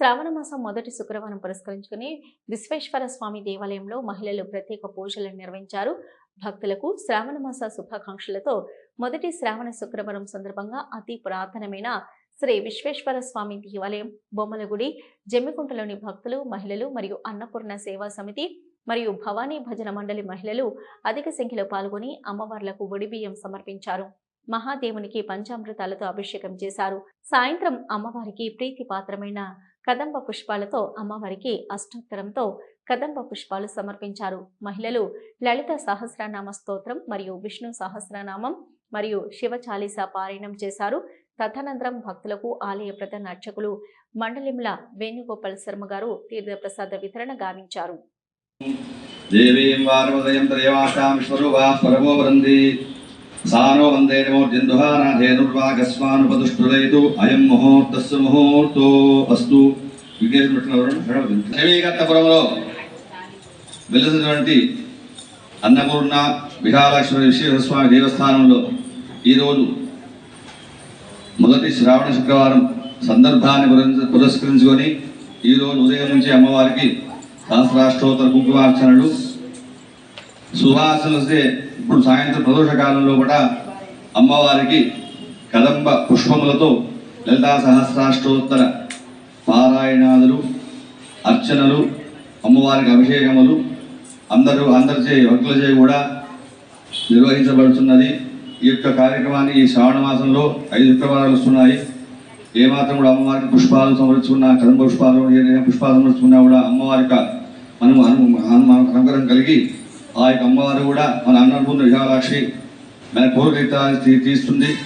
శ్రావణ మాసం మొదటి శుక్రవారం పురస్కరించుకుని విశ్వేశ్వర స్వామి దేవాలయంలో మహిళలు ప్రత్యేక పూజలు నిర్వహించారు. భక్తులకు శ్రావణ మాస శుభాకాంక్షలతో మొదటి శ్రావణ శుక్రవారం సందర్భంగా అతి పురాతనమైన శ్రీ విశ్వేశ్వర స్వామి దేవాలయం బొమ్మలగుడి జమ్మికుంటలోని భక్తులు మహిళలు మరియు అన్నపూర్ణ సేవా సమితి మరియు భవానీ భజన మండలి మహిళలు అధిక సంఖ్యలో పాల్గొని అమ్మవార్లకు ఒడిబియ్యం సమర్పించారు. మహాదేవునికి పంచామృతాలతో అభిషేకం చేశారు. సాయంత్రం అమ్మవారికి ప్రీతి పాత్రమైన కదంబ పుష్పాలతో అమ్మవారికి అష్టోత్తరంతో కదంబ పుష్పాలు సమర్పించారు. మహిళలు లలిత సహస్రనామ స్తోత్రం మరియు విష్ణు సహస్రనామం మరియు శివ చాలీసా పారాయణం చేశారు. తదనంతరం భక్తులకు ఆలయ ప్రధాన అర్చకులు మండలింల వేణుగోపాల్ శర్మ గారు తీర్థప్రసాద వితరణ గావించారు. దేవీం వారవదయం త్రయవాసాం విశ్వరూపా పరమో సానో వందే నమోర్జందుహానాథేనుర్వాగస్మానుపదుష్టులైతు అయం ముహూర్తస్సు ముహూర్తో అస్తు విఘ్నేశ్వరంలో వెలిసినటువంటి అన్నపూర్ణ విహాలక్ష్మి విశ్వేశ్వరస్వామి దేవస్థానంలో ఈరోజు మొదటి శ్రావణ శుక్రవారం సందర్భాన్ని పురస్కరించుకొని ఈరోజు ఉదయం నుంచి అమ్మవారికి సహస్రాష్టోత్తర కుంకుమార్చనలు సువాసనలు వస్తే ఇప్పుడు సాయంత్రం ప్రదోష కాలంలో కూడా అమ్మవారికి కదంబ పుష్పములతో లలితా సహస్రాష్టోత్తర పారాయణాదులు అర్చనలు అమ్మవారికి అభిషేకములు అందరూ అందరిచే భక్తులచే కూడా నిర్వహించబడుతున్నది. ఈ యొక్క కార్యక్రమాన్ని ఈ శ్రావణ మాసంలో ఐదు శుక్రవారాలు వస్తున్నాయి. ఏమాత్రం కూడా అమ్మవారికి పుష్పాలు సమర్చుకున్నా కదంబ పుష్పాలు ఏదైనా పుష్పాలు సమర్చుకున్నా కూడా అమ్మవారి యొక్క మనం అను అను- కలిగి ఆ యొక్క అమ్మవారు కూడా మన అన్నపూర్ణ విశాలాక్షి మన కోరిక తీస్తుంది